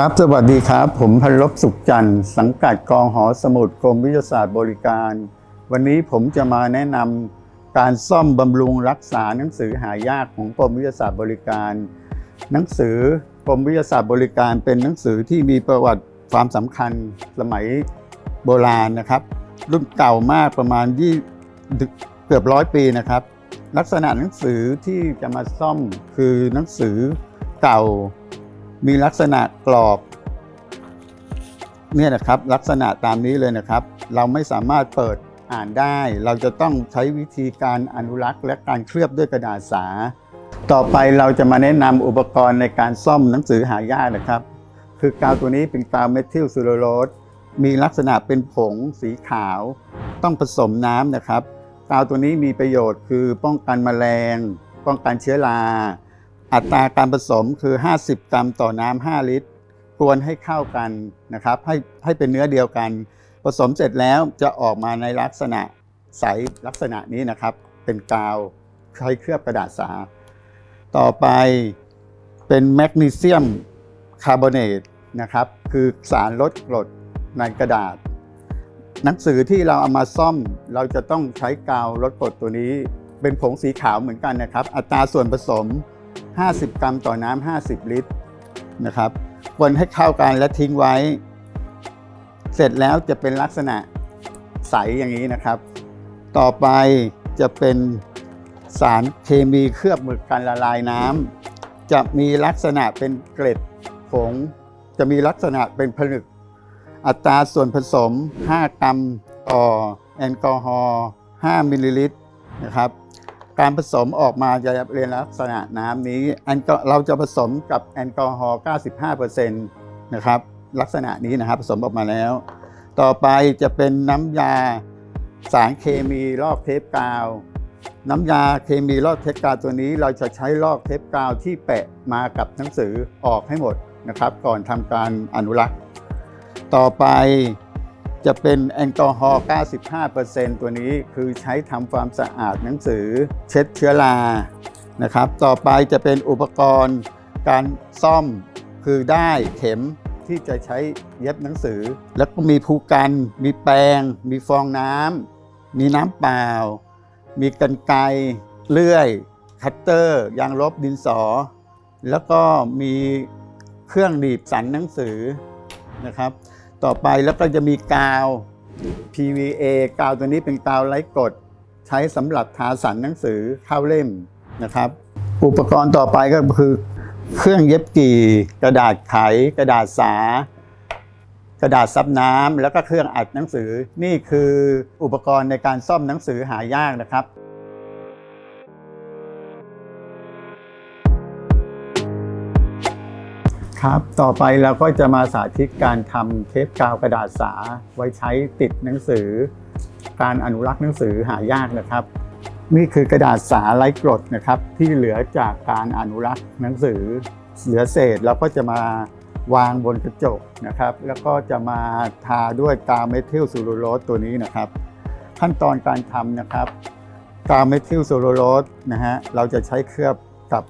ครับ สวัสดีครับ ผมพันลบสุขจันทร์สังกัดกองหอสมุดกรมวิทยาศาสตร์บริการ วันนี้ผมจะมาแนะนำการซ่อมบำรุงรักษาหนังสือหายากของกรมวิทยาศาสตร์บริการ หนังสือกรมวิทยาศาสตร์บริการ เป็นหนังสือที่มีประวัติความสำคัญสมัยโบราณนะครับ รุ่นเก่ามากประมาณยี่เกือบร้อยปีนะครับ ลักษณะหนังสือที่จะมาซ่อมคือหนังสือเก่า มีลักษณะกรอบเนี่ยนะครับลักษณะตามนี้เลยนะครับ เราไม่สามารถเปิดอ่านได้ เราจะต้องใช้วิธีการอนุรักษ์ และการเคลือบด้วยกระดาษสา ต่อไปเราจะมาแนะนำอุปกรณ์ในการซ่อมหนังสือหายากนะครับ คือกาวตัวนี้เป็นกาวเมทิลซูโรโรสมีลักษณะเป็นผงสีขาว ต้องผสมน้ำนะครับ กาวตัวนี้มีประโยชน์คือป้องกันแมลง ป้องกันเชื้อรา อัตราการผสมคือ 50 กรัมต่อน้ำ5ลิตรกวนให้เข้ากันนะครับให้ให้เป็นเนื้อเดียวกัน ผสมเสร็จแล้วจะออกมาในลักษณะใสลักษณะนี้นะครับ เป็นกาวใช้เคลือบกระดาษสา ต่อไปเป็นแมกนีเซียมคาร์บอเนตนะครับคือสารลดกรดในกระดาษ หนังสือที่เราเอามาซ่อมเราจะต้องใช้กาวลดกรดตัวนี้ เป็นผงสีขาวเหมือนกันนะครับ อัตราส่วนผสม 50 กรัมต่อน้ำ50 ลิตรนะครับคนให้เข้ากันและทิ้งไว้ เสร็จแล้วจะเป็นลักษณะใสอย่างนี้นะครับ ต่อไปจะเป็นสารเคมีเคลือบหมึกกันละลายน้ำจะมีลักษณะเป็นเกล็ดผง จะมีลักษณะเป็นผลึก อัตราส่วนผสม 5 กรัมต่อแอลกอฮอล์5มิลลิลิตรนะครับ การผสมออกมาจะเรียนลักษณะน้ำนี้แอลกอเราจะผสมกับแอลกอฮอล์ 95%นะครับ ลักษณะนี้นะครับผสมออกมาแล้ว ต่อไปจะเป็นน้ำยาสารเคมีลอกเทปกาว น้ำยาเคมีลอกเทปกาวตัวนี้ เราจะใช้ลอกเทปกาวที่แปะมากับหนังสือออกให้หมดนะครับ ก่อนทำการอนุรักษ์ ต่อไป จะเป็นแอลกอฮอล์ 95%ตัวนี้คือใช้ทำความสะอาดหนังสือเช็ดเชื้อรา นะครับ ต่อไปจะเป็นอุปกรณ์การซ่อมคือได้เข็มที่จะใช้เย็บหนังสือ แล้วก็มีภูกัน มีแปรงมีฟองน้ำ มีน้ำเปล่า มีกันไกรเลื่อย คัตเตอร์ ยางลบดินสอ แล้วก็มีเครื่องหนีบสันหนังสือนะครับ ต่อไปแล้วก็จะมีกาว PVA กาวตัวนี้เป็นกาวไร้กรดใช้สำหรับทาสันหนังสือเข้าเล่มนะครับ อุปกรณ์ต่อไปก็คือ เครื่องเย็บกี่ กระดาษไข กระดาษสา กระดาษซับน้ำแล้วก็เครื่องอัดหนังสือ นี่คืออุปกรณ์ในการซ่อมหนังสือหายากนะครับ ครับ ต่อไปเราก็จะมาสาธิตการทำเทปกาวกระดาษสาไว้ใช้ติดหนังสือ การอนุรักษ์หนังสือหายากนะครับ นี่คือกระดาษสาไร้กรดนะครับ ที่เหลือจากการอนุรักษ์หนังสือเหลือเศษเราก็จะมาวางบนกระจกนะครับ แล้วก็จะมาทาด้วยกาวเมทิลซูโรโรสตัวนี้นะครับ ขั้นตอนการทำนะครับกาวเมทิลซูโรโรสนะฮะเราจะใช้เคลือบกับ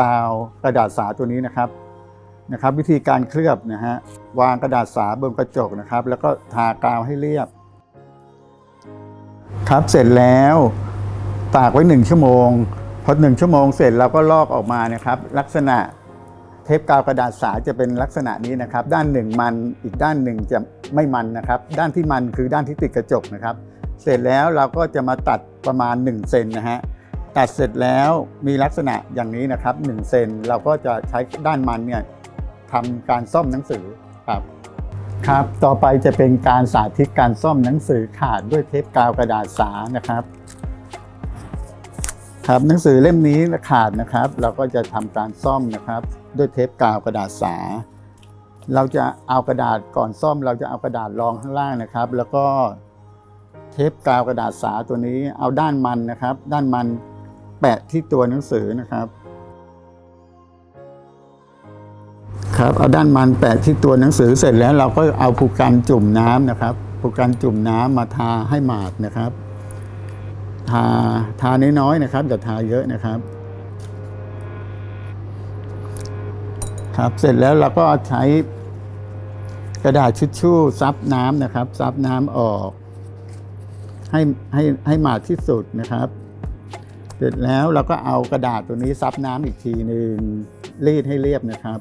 กาวกระดาษสาตัวนี้นะครับ นะครับ วิธีการเคลือบนะฮะวางกระดาษสาบนกระจกนะครับ แล้วก็ทากาวให้เรียบ ครับเสร็จแล้วตากไว้หนึ่งชั่วโมงพอหนึ่งชั่วโมงเสร็จเราก็ลอกออกมานะครับ ลักษณะเทปกาวกระดาษสาจะเป็นลักษณะนี้นะครับ ด้านหนึ่งมันอีกด้านหนึ่งจะไม่มันนะครับ ด้านที่มันคือด้านที่ติดกระจกนะครับ เสร็จแล้วเราก็จะมาตัดประมาณ1เซนนะฮะตัดเสร็จแล้วมีลักษณะอย่างนี้นะครับ1เซนเราก็จะใช้ด้านมันเนี่ย ทำการซ่อมหนังสือครับครับ ต่อไปจะเป็นการสาธิตการซ่อมหนังสือขาดด้วยเทปกาวกระดาษสานะครับ ครับหนังสือเล่มนี้ขาดนะครับ เราก็จะทำการซ่อมนะครับ ด้วยเทปกาวกระดาษสา เราจะเอากระดาษก่อนซ่อม เราจะเอากระดาษรองข้างล่างนะครับ แล้วก็เทปกาวกระดาษสาตัวนี้เอาด้านมันนะครับ ด้านมันแปะที่ตัวหนังสือนะครับ ครับเอาด้านมันแปะที่ตัวหนังสือเสร็จแล้วเราก็เอาผูกกันจุ่มน้ำนะครับผูกกันจุ่มน้ำมาทาให้หมาดนะครับ ทาทาน้อยๆนะครับอย่าทาเยอะนะครับ ครับเสร็จแล้วเราก็ใช้กระดาษชิชชู่ซับน้ำนะครับ ซับน้ำออก ให้ให้ให้หมาดที่สุดนะครับ เสร็จแล้วเราก็เอากระดาษตัวนี้ซับน้ำอีกทีหนึ่งรีดให้เรียบนะครับ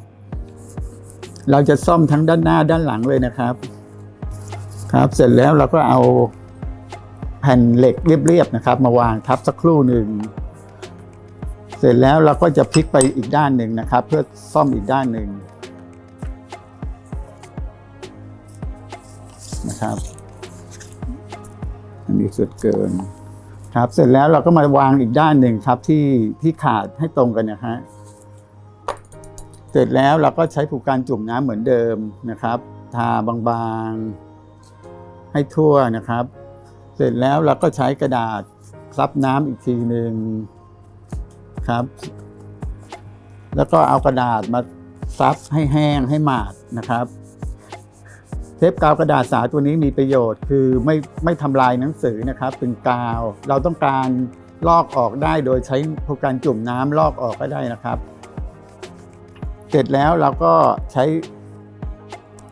เราจะซ่อมทั้งด้านหน้าด้านหลังเลยนะครับ ครับ เสร็จแล้วเราก็เอาแผ่นเหล็กเรียบๆนะครับ มาวางทับสักครู่หนึ่ง เสร็จแล้วเราก็จะพลิกไปอีกด้านหนึ่งนะครับ เพื่อซ่อมอีกด้านหนึ่งนะครับอันนี้สุดเกิน ครับ เสร็จแล้วเราก็มาวางอีกด้านหนึ่งครับที่ที่ขาดให้ตรงกันนะฮะ เสร็จแล้วเราก็ใช้ผูกการจุ่มน้ำเหมือนเดิมนะครับ ทาบางๆให้ทั่วนะครับ เสร็จแล้วเราก็ใช้กระดาษซับน้ำอีกทีหนึ่งครับ แล้วก็เอากระดาษมาซับให้แห้งให้หมาดนะครับเทปกาวกระดาษสาตัวนี้มีประโยชน์ คือไม่ไม่ทำลายหนังสือนะครับ เป็นกาว เราต้องการลอกออกได้โดยใช้โปรแกรจุ่มน้ำลอกออกก็ได้นะครับ เสร็จแล้วเราก็ใช้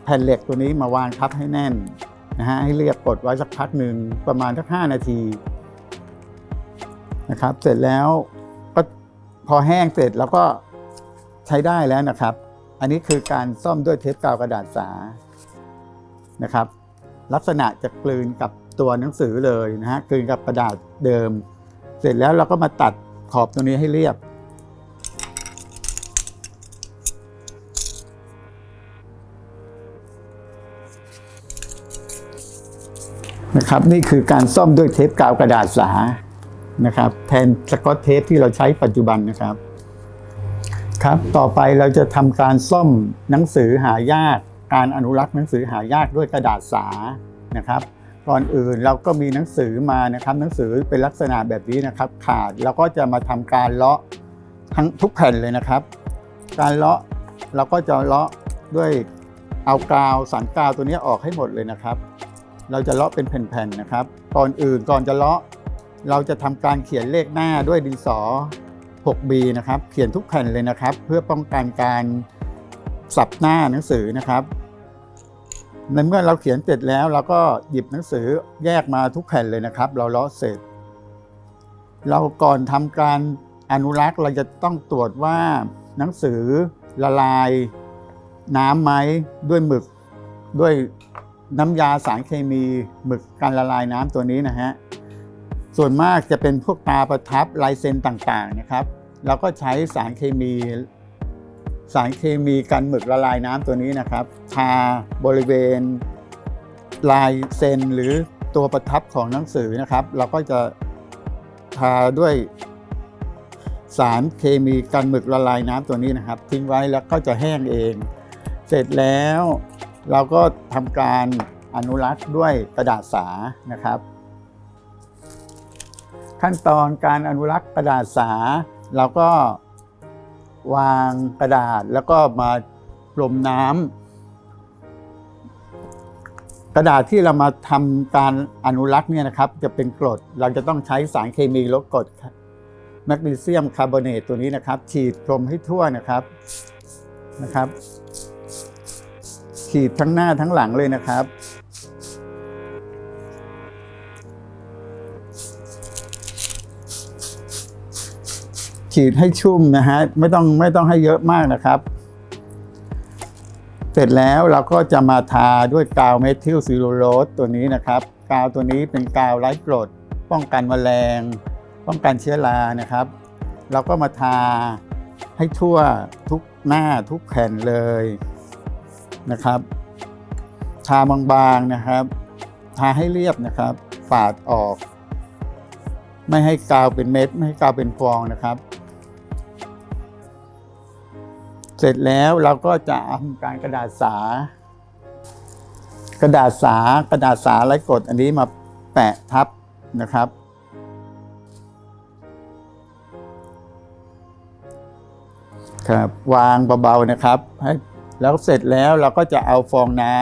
แผ่นเหล็กตัวนี้มาวางทับให้แน่นนะฮะให้เรียบกดไว้สักพักหนึ่งประมาณสักห้านาทีนะครับ เสร็จแล้วก็พอแห้งเสร็จแล้วก็ใช้ได้แล้วนะครับ อันนี้คือการซ่อมด้วยเทปกาวกระดาษสานะครับ ลักษณะจะกลืนกับตัวหนังสือเลยนะฮะกลืนกับกระดาษเดิม เสร็จแล้วเราก็มาตัดขอบตรงนี้ให้เรียบ นะครับนี่คือการซ่อมด้วยเทปกาวกระดาษสานะครับ แทนสกอตเทปที่เราใช้ปัจจุบันนะครับครับ ต่อไปเราจะทำการซ่อมหนังสือหายาก การอนุรักษ์หนังสือหายากด้วยกระดาษสานะครับ ก่อนอื่นเราก็มีหนังสือมานะครับ หนังสือเป็นลักษณะแบบนี้นะครับ ขาดเราก็จะมาทำการเลาะทั้งทุกแผ่นเลยนะครับ การเลาะเราก็จะเลาะด้วยเอากาวสารกาวตัวนี้ออกให้หมดเลยนะครับ เราจะเลาะเป็นแผ่นๆนะครับ ก่อนอื่นก่อนจะเลาะ เราจะทำการเขียนเลขหน้าด้วยดินสอ 6B นะครับ เขียนทุกแผ่นเลยนะครับ เพื่อป้องกันการสับหน้าหนังสือนะครับในเมื่อเราเขียนเสร็จแล้วเราก็หยิบหนังสือแยกมาทุกแผ่นเลยนะครับ เราเลาะเสร็จ เราก่อนทำการอนุรักษ์เราจะต้องตรวจว่าหนังสือละลายน้ำไหมด้วยหมึกด้วย น้ำยาสารเคมีหมึกการละลายน้ำตัวนี้นะฮะส่วนมากจะเป็นพวกตาประทับลายเซ็นต่างๆนะครับเราก็ใช้สารเคมี สารเคมีกันหมึกละลายน้ำตัวนี้นะครับทาบริเวณ ลายเซ็นหรือตัวประทับของหนังสือนะครับ เราก็จะทาด้วยสารเคมีกันหมึกละลายน้ำตัวนี้นะครับ ทิ้งไว้แล้วก็จะแห้งเอง เสร็จแล้ว เราก็ทำการอนุรักษ์ด้วยกระดาษสานะครับ ขั้นตอนการอนุรักษ์กระดาษสาเราก็วางกระดาษแล้วก็มาพรมน้ำกระดาษที่เรามาทำการอนุรักษ์เนี่ยนะครับ จะเป็นกรดเราจะต้องใช้สารเคมีลดกรดแมกนีเซียมคาร์บอเนตตัวนี้นะครับ ฉีดพรมให้ทั่วนะครับนะครับ ฉีดทั้งหน้าทั้งหลังเลยนะครับ ฉีดให้ชุ่มนะฮะไม่ต้องไม่ต้องให้เยอะมากนะครับ เสร็จแล้วเราก็จะมาทาด้วยกาวเมทิลซิลลูโรสตัวนี้นะครับ กาวตัวนี้เป็นกาวไร้กรด ป้องกันแมลง ป้องกันเชื้อรานะครับ เราก็มาทาให้ทั่วทุกหน้าทุกแผ่นเลย นะครับ ทาบางๆนะครับ ทาให้เรียบนะครับ ปาดออก ไม่ให้กาวเป็นเม็ด ไม่ให้กาวเป็นฟองนะครับ เสร็จแล้วเราก็จะทำการกระดาษสา กระดาษสากระดาษสาไร้กรดอันนี้มาแปะทับนะครับครับวางเบาๆนะครับให้ แล้วเสร็จแล้วเราก็จะเอาฟองน้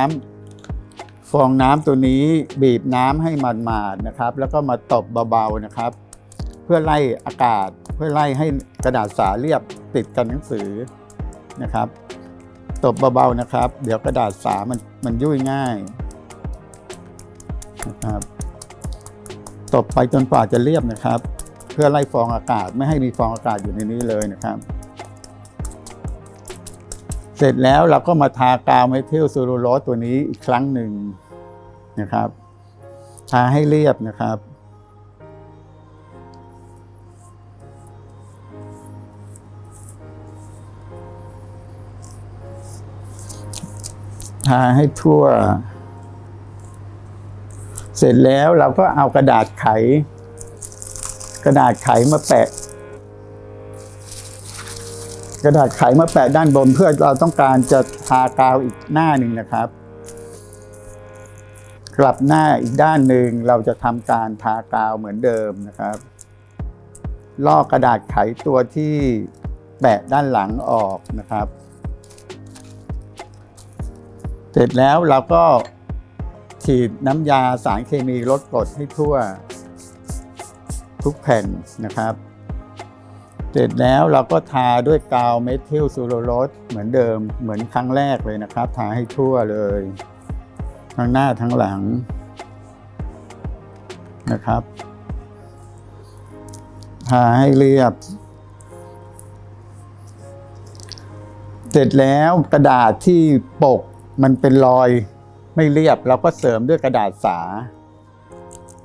ำฟองน้ำตัวนี้บีบน้ำให้มันมาดๆนะครับ แล้วก็มาตบเบาๆนะครับ เพื่อไล่อากาศเพื่อไล่ให้กระดาษสาเรียบติดกันหนังสือนะครับ ตบเบาๆนะครับ เดี๋ยวกระดาษสามันมันยุ่ยง่ายนะครับตบไปจนกว่าจะเรียบนะครับ เพื่อไล่ฟองอากาศไม่ให้มีฟองอากาศอยู่ในนี้เลยนะครับ เสร็จแล้วเราก็มาทากาวเมทิลซูลูโรสตัวนี้อีกครั้งหนึ่งนะครับ ทาให้เรียบนะครับ ทาให้ทั่ว เสร็จแล้วเราก็เอากระดาษไข กระดาษไขมาแปะ กระดาษไขมาแปะด้านบนเพื่อเราต้องการจะทากาวอีกหน้าหนึ่งนะครับ กลับหน้าอีกด้านหนึ่งเราจะทำการทากาวเหมือนเดิมนะครับ ลอกกระดาษไขตัวที่แปะด้านหลังออกนะครับ เสร็จแล้วเราก็ฉีดน้ำยาสารเคมีลดกรดให้ทั่วทุกแผ่นนะครับ เสร็จแล้วเราก็ทาด้วยกาวเมทิลซูโรโรสเหมือนเดิมเหมือนครั้งแรกเลยนะครับ ทาให้ทั่วเลย ทั้งหน้าทั้งหลังนะครับ ทาให้เรียบ เสร็จแล้วกระดาษที่ปกมันเป็นรอยไม่เรียบเราก็เสริมด้วยกระดาษสา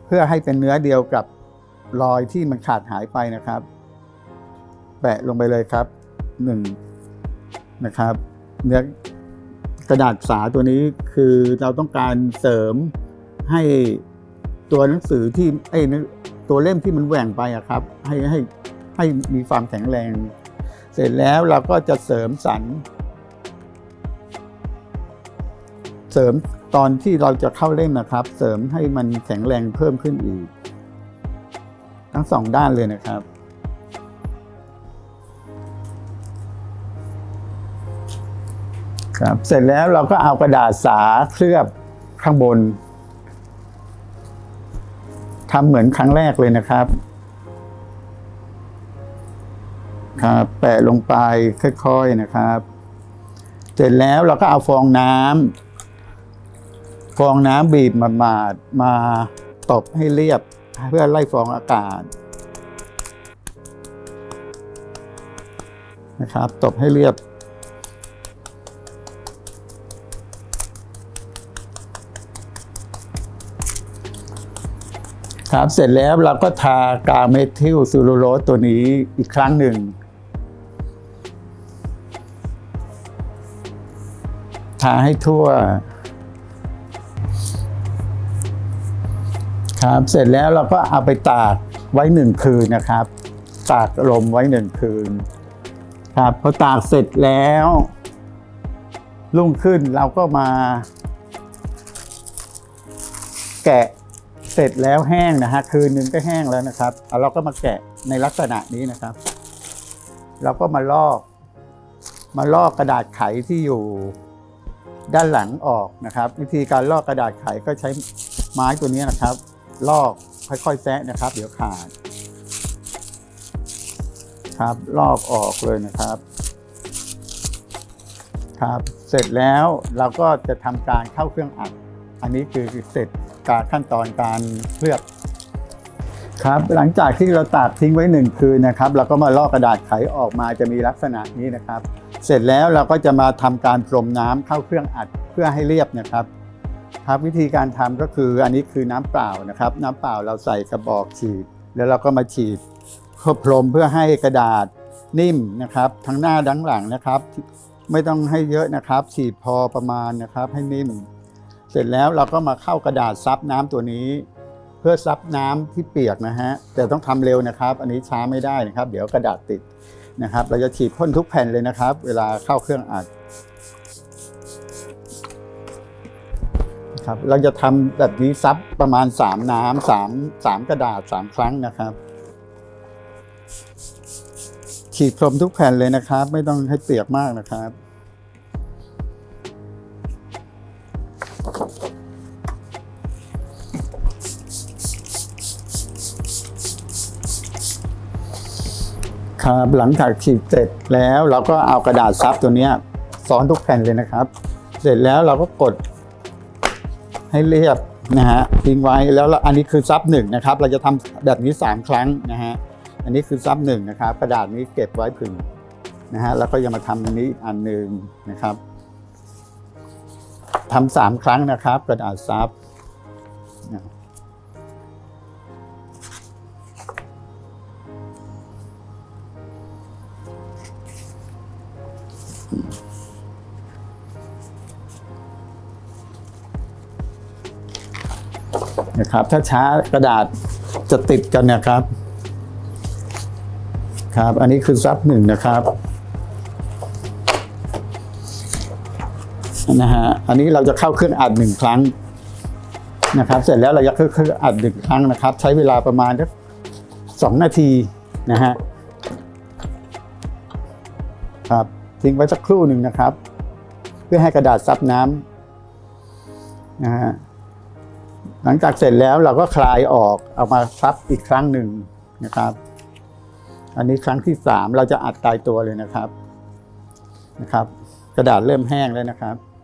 เพื่อให้เป็นเนื้อเดียวกับรอยที่มันขาดหายไปนะครับ แปะลงไปเลยครับหนึ่งนะครับเนื้อกระดาษสาตัวนี้คือเราต้องการเสริมให้ตัวหนังสือที่ไอ้ตัวเล่มที่มันแหว่งไปอะครับ ให้ให้ให้มีความแข็งแรง เสร็จแล้วเราก็จะเสริมสัน เสริมตอนที่เราจะเข้าเล่มนะครับ เสริมให้มันแข็งแรงเพิ่มขึ้นอีก ทั้งสองด้านเลยนะครับ ครับเสร็จแล้วเราก็เอากระดาษสาเคลือบข้างบนทำเหมือนครั้งแรกเลยนะครับ ครับ แปะลงไปค่อยๆนะครับ เสร็จแล้วเราก็เอาฟองน้ำฟองน้ำบีบมามาดมาตบให้เรียบเพื่อไล่ฟองอากาศนะครับ ตบให้เรียบ ครับเสร็จแล้วเราก็ทากาเมทิลซูลูโรสตัวนี้อีกครั้งหนึ่งทาให้ทั่ว ครับเสร็จแล้วเราก็เอาไปตากไว้หนึ่งคืนนะครับ ตากลมไว้หนึ่งคืน ครับพอตากเสร็จแล้ว รุ่งขึ้นเราก็มา แกะ เสร็จแล้วแห้งนะฮะคืนนึงก็แห้งแล้วนะครับเอาเราก็มาแกะในลักษณะนี้นะครับ เราก็มาลอก มาลอกกระดาษไขที่อยู่ด้านหลังออกนะครับ วิธีการลอกกระดาษไขก็ใช้ไม้ตัวนี้นะครับ ลอกค่อยๆแซะนะครับ เดี๋ยวขาดครับลอกออกเลยนะครับครับ เสร็จแล้วเราก็จะทำการเข้าเครื่องอัด อันนี้คือเสร็จ การขั้นตอนการเลือบครับหลังจากที่เราตากทิ้งไว้หนึ่งคืนนะครับเราก็มาลอกกระดาษไขออกมาจะมีลักษณะนี้นะครับ เสร็จแล้วเราก็จะมาทำการพรมน้ำเข้าเครื่องอัดเพื่อให้เรียบนะครับครับวิธีการทำก็คืออันนี้คือน้ำเปล่านะครับ น้ำเปล่าเราใส่กระบอกฉีด แล้วเราก็มาฉีดเพื่อพรมเพื่อให้กระดาษนิ่มนะครับ ทั้งหน้าทั้งหลังนะครับ ไม่ต้องให้เยอะนะครับ ฉีดพอประมาณนะครับให้นิ่ม เสร็จแล้วเราก็มาเข้ากระดาษซับน้ำตัวนี้ เพื่อซับน้ำที่เปียกนะฮะแต่ต้องทำเร็วนะครับ อันนี้ช้าไม่ได้นะครับ เดี๋ยวกระดาษติดนะครับ เราจะฉีดพ่นทุกแผ่นเลยนะครับ เวลาเข้าเครื่องอัดครับเราจะทำแบบนี้ซับประมาณ 3 น้ำสามสามกระดาษ 3 ครั้งนะครับ ฉีดพรมทุกแผ่นเลยนะครับ ไม่ต้องให้เปียกมากนะครับ ครับหลังจากฉีดเสร็จแล้วเราก็เอากระดาษซับตัวนี้ซ้อนทุกแผ่นเลยนะครับ เสร็จแล้วเราก็กดให้เรียบนะฮะทิ้งไว้แล้วอันนี้คือซับหนึ่งนะครับ เราจะทำแบบนี้ 3 ครั้งนะฮะอันนี้คือซับหนึ่งนะครับ กระดาษนี้เก็บไว้ผึ่งนะฮะแล้วก็ยังมาทำอันนี้อันหนึ่งนะครับทำสามครั้งนะครับ กระดาษซับ ครับ ถ้าช้ากระดาษจะติดกันนะครับ ครับ อันนี้คือซับหนึ่งนะครับนะฮะอันนี้เราจะเข้าเครื่องอัดหนึ่งครั้งนะครับ เสร็จแล้วเราจะเข้าเครื่องอัดหนึ่งครั้งนะครับ ใช้เวลาประมาณสักสองนาทีนะฮะครับทิ้งไว้สักครู่หนึ่งนะครับ เพื่อให้กระดาษซับน้ำนะฮะ หลังจากเสร็จแล้วเราก็คลายออกเอามาซับอีกครั้งหนึ่งนะครับ อันนี้ครั้งที่สามเราจะอัดตายตัวเลยนะครับนะครับ กระดาษเริ่มแห้งแล้วนะครับครับ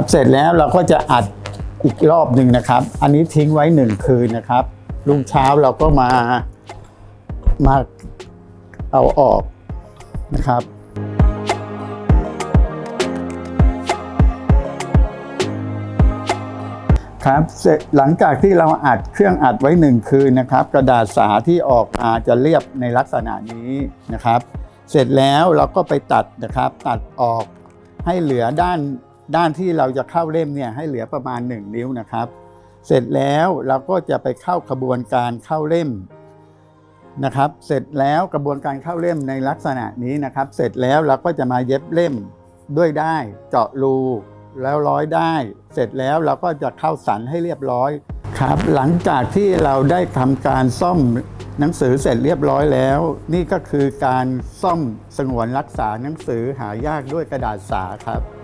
ครับเสร็จแล้วเราก็จะอัดอีกรอบหนึ่งนะครับ อันนี้ทิ้งไว้หนึ่งคืนนะครับ รุ่งเช้าเราก็มามาเอาออกนะครับครับเสร็จหลังจากที่เราอัดเครื่องอัดไว้หนึ่งคืนนะครับ กระดาษสาที่ออกมาจะเรียบในลักษณะนี้นะครับ เสร็จแล้วเราก็ไปตัดนะครับ ตัดออกให้เหลือด้าน ด้านที่เราจะเข้าเล่มเนี่ยให้เหลือประมาณ 1 นิ้วนะครับ เสร็จแล้วเราก็จะไปเข้าขบวนการเข้าเล่มนะครับ เสร็จแล้วกระบวนการเข้าเล่มในลักษณะนี้นะครับ เสร็จแล้วเราก็จะมาเย็บเล่มด้วยได้เจาะรูแล้วร้อยได้ เสร็จแล้วเราก็จะเข้าสันให้เรียบร้อยครับ หลังจากที่เราได้ทำการซ่อมหนังสือเสร็จเรียบร้อยแล้ว นี่ก็คือการซ่อมสงวนรักษาหนังสือหายากด้วยกระดาษสาครับ